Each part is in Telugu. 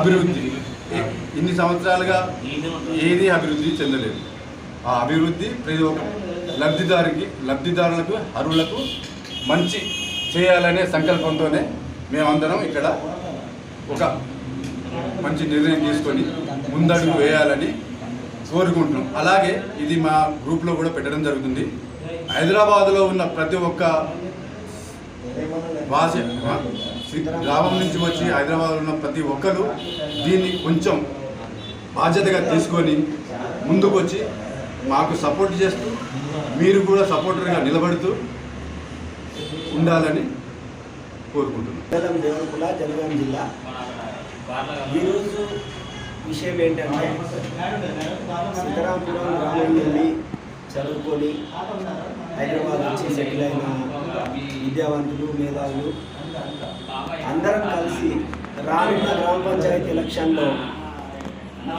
అభివృద్ధి. ఇన్ని సంవత్సరాలుగా ఏది అభివృద్ధి చెందలేదు. ఆ అభివృద్ధి ప్రతి ఒక్క లబ్ధిదారికి లబ్ధిదారులకు అరువులకు మంచి చేయాలనే సంకల్పంతోనే మేమందరం ఇక్కడ ఒక మంచి నిర్ణయం తీసుకొని ముందడుగు వేయాలని కోరుకుంటున్నాం. అలాగే ఇది మా గ్రూప్లో కూడా పెట్టడం జరుగుతుంది. హైదరాబాద్లో ఉన్న ప్రతి ఒక్క భాష గ్రామం నుంచి వచ్చి హైదరాబాద్లో ఉన్న ప్రతి ఒక్కరు దీన్ని కొంచెం బాధ్యతగా తీసుకొని ముందుకు వచ్చి మాకు సపోర్ట్ చేస్తూ మీరు కూడా సపోర్టర్గా నిలబడుతూ ఉండాలని కోరుకుంటున్నాను మండలం దేవరకుల జనగాం జిల్లా. ఈరోజు విషయం ఏంటంటే సీతారాంపురం గ్రామం నుండి చదువుకొని హైదరాబాద్ వచ్చి సెటిల్ అయిన విద్యావంతులు మేధావులు అందరం కలిసి రానున్న గ్రామ పంచాయతీ ఎలక్షన్లో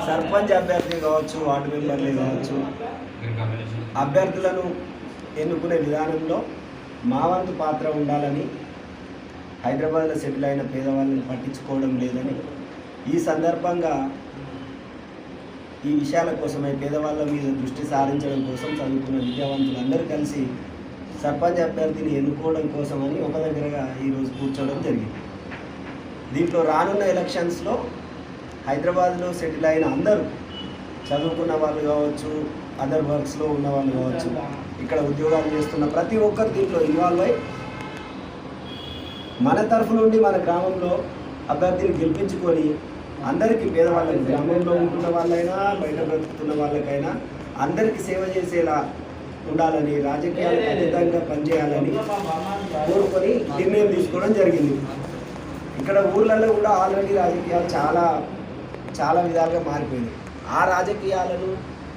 సర్పంచ్ అభ్యర్థి కావచ్చు వార్డు మెంబర్లు కావచ్చు అభ్యర్థులను ఎన్నుకునే విధానంలో మా వంతు పాత్ర ఉండాలని హైదరాబాద్లో సెటిల్ అయిన పేదవాళ్ళని పట్టించుకోవడం లేదని ఈ సందర్భంగా ఈ విషయాల కోసమే పేదవాళ్ళ మీద దృష్టి సారించడం కోసం చదువుకున్న విద్యావంతులు అందరూ కలిసి సర్పంచ్ అభ్యర్థిని ఎన్నుకోవడం కోసమని ఒక దగ్గరగా ఈరోజు కూర్చోవడం జరిగింది. దీంట్లో రానున్న ఎలక్షన్స్లో హైదరాబాద్లో సెటిల్ అయిన అందరూ చదువుకున్న వాళ్ళు కావచ్చు అదర్ వర్క్స్లో ఉన్న వాళ్ళు కావచ్చు ఇక్కడ ఉద్యోగాలు చేస్తున్న ప్రతి ఒక్కరు దీంట్లో ఇన్వాల్వ్ అయి మన తరఫు నుండి మన గ్రామంలో అభ్యర్థిని గెలిపించుకొని అందరికీ పేదవాళ్ళకి గ్రామంలో ఉంటున్న వాళ్ళైనా బయట బ్రతుకుతున్న వాళ్ళకైనా అందరికీ సేవ చేసేలా ఉండాలని రాజకీయాలకు అతీతంగా పనిచేయాలని కోరుకొని నిర్ణయం తీసుకోవడం జరిగింది. ఇక్కడ ఊర్లలో కూడా ఆల్రెడీ రాజకీయాలు చాలా చాలా విధాలుగా మారిపోయింది ఆ రాజకీయాలను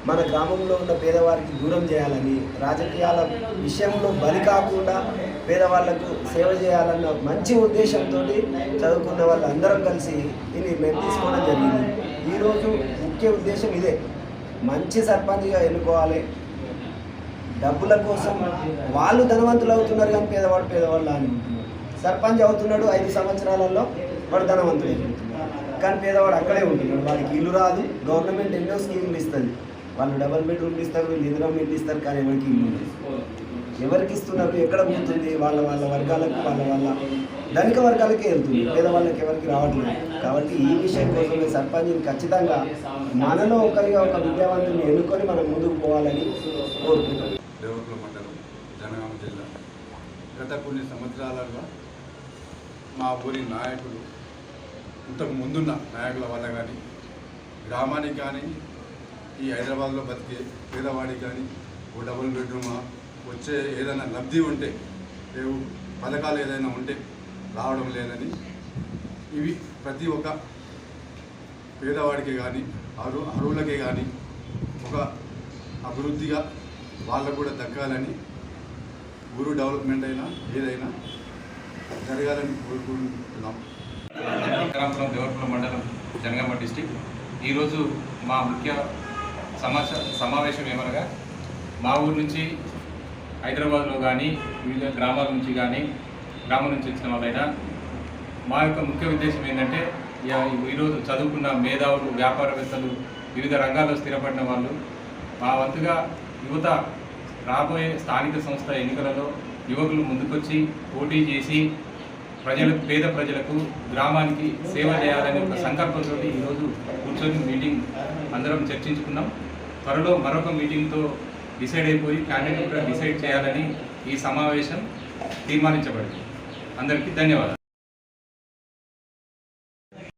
మన గ్రామంలో ఉన్న పేదవారికి దూరం చేయాలని రాజకీయాల విషయంలో బలి కాకుండా పేదవాళ్ళకు సేవ చేయాలన్న మంచి ఉద్దేశంతో చదువుకున్న వాళ్ళందరం కలిసి దీన్ని నిర్ణయం తీసుకోవడం జరిగింది. ఈరోజు ముఖ్య ఉద్దేశం ఇదే. మంచి సర్పంచ్గా ఎన్నుకోవాలి. డబ్బుల కోసం వాళ్ళు ధనవంతులు అవుతున్నారు కానీ పేదవాడు పేదవాళ్ళు అని సర్పంచ్ అవుతున్నాడు ఐదు సంవత్సరాలలో వాడు ధనవంతుడు అయిపోతున్నాడు. కానీ పేదవాడు అక్కడే ఉంటున్నాడు. వాడికి ఇల్లు రాదు. గవర్నమెంట్ ఎన్నో స్కీములు ఇస్తుంది. వాళ్ళు డబల్ బెడ్రూమ్లు ఇస్తారు వీళ్ళు ఇందిరా ఇల్లు ఇస్తారు కానీ ఎవరికి ఇల్లు ఎవరికి ఇస్తున్నారు ఎక్కడ పోతుంది? వాళ్ళ వాళ్ళ వర్గాలకు వాళ్ళ వాళ్ళ ధనిక వర్గాలకే వెళ్తుంది. పేదవాళ్ళకి ఎవరికి రావట్లేదు. కాబట్టి ఈ విషయం కోసమే సర్పంచ్ని ఖచ్చితంగా మనలో ఒకరిగా ఒక విద్యావంతుని ఎన్నుకొని మనం ముందుకు పోవాలని కోరుకుంటున్నాం. దేవకుల మండలం జనగామ జిల్లా. గత కొన్ని సంవత్సరాలుగా మా ఊరి నాయకులు ఇంతకు ముందున్న నాయకుల వల్ల కానీ గ్రామానికి కానీ ఈ హైదరాబాద్లో బతికే పేదవాడికి కానీ ఓ డబుల్ బెడ్రూమా వచ్చే ఏదైనా లబ్ధి ఉంటే లేవు పథకాలు ఏదైనా ఉంటే రావడం లేదని ఇవి ప్రతి ఒక్క పేదవాడికి కానీ అరు అరువులకే కానీ ఒక అభివృద్ధిగా వాళ్ళకు కూడా దక్కాలని ఊరు డెవలప్మెంట్ అయినా ఏదైనా జరగాలని కోరుకుంటున్నాం. రామపురం మండలం జనగామ డిస్టిక్. ఈరోజు మా ముఖ్య సమాచ సమావేశం ఏమనగా మా ఊరు నుంచి హైదరాబాద్లో కానీ వివిధ గ్రామాల నుంచి కానీ గ్రామం నుంచి వచ్చిన వాళ్ళైనా మా యొక్క ముఖ్య ఉద్దేశం ఏంటంటే ఈరోజు చదువుకున్న మేధావులు వ్యాపారవేత్తలు వివిధ రంగాల్లో స్థిరపడిన వాళ్ళు మా వంతుగా యువత రాబోయే స్థానిక సంస్థ ఎన్నికలలో యువకులు ముందుకొచ్చి పోటీ చేసి ప్రజలకు పేద ప్రజలకు గ్రామానికి సేవ చేయాలనే ఒక సంకల్పంతో ఈరోజు కూర్చొని మీటింగ్ అందరం చర్చించుకున్నాం. త్వరలో మరొక మీటింగ్తో డిసైడ్ అయిపోయి క్యాండిడేట్ కూడా డిసైడ్ చేయాలని ఈ సమావేశం తీర్మానించబడింది. అందరికీ ధన్యవాదాలు.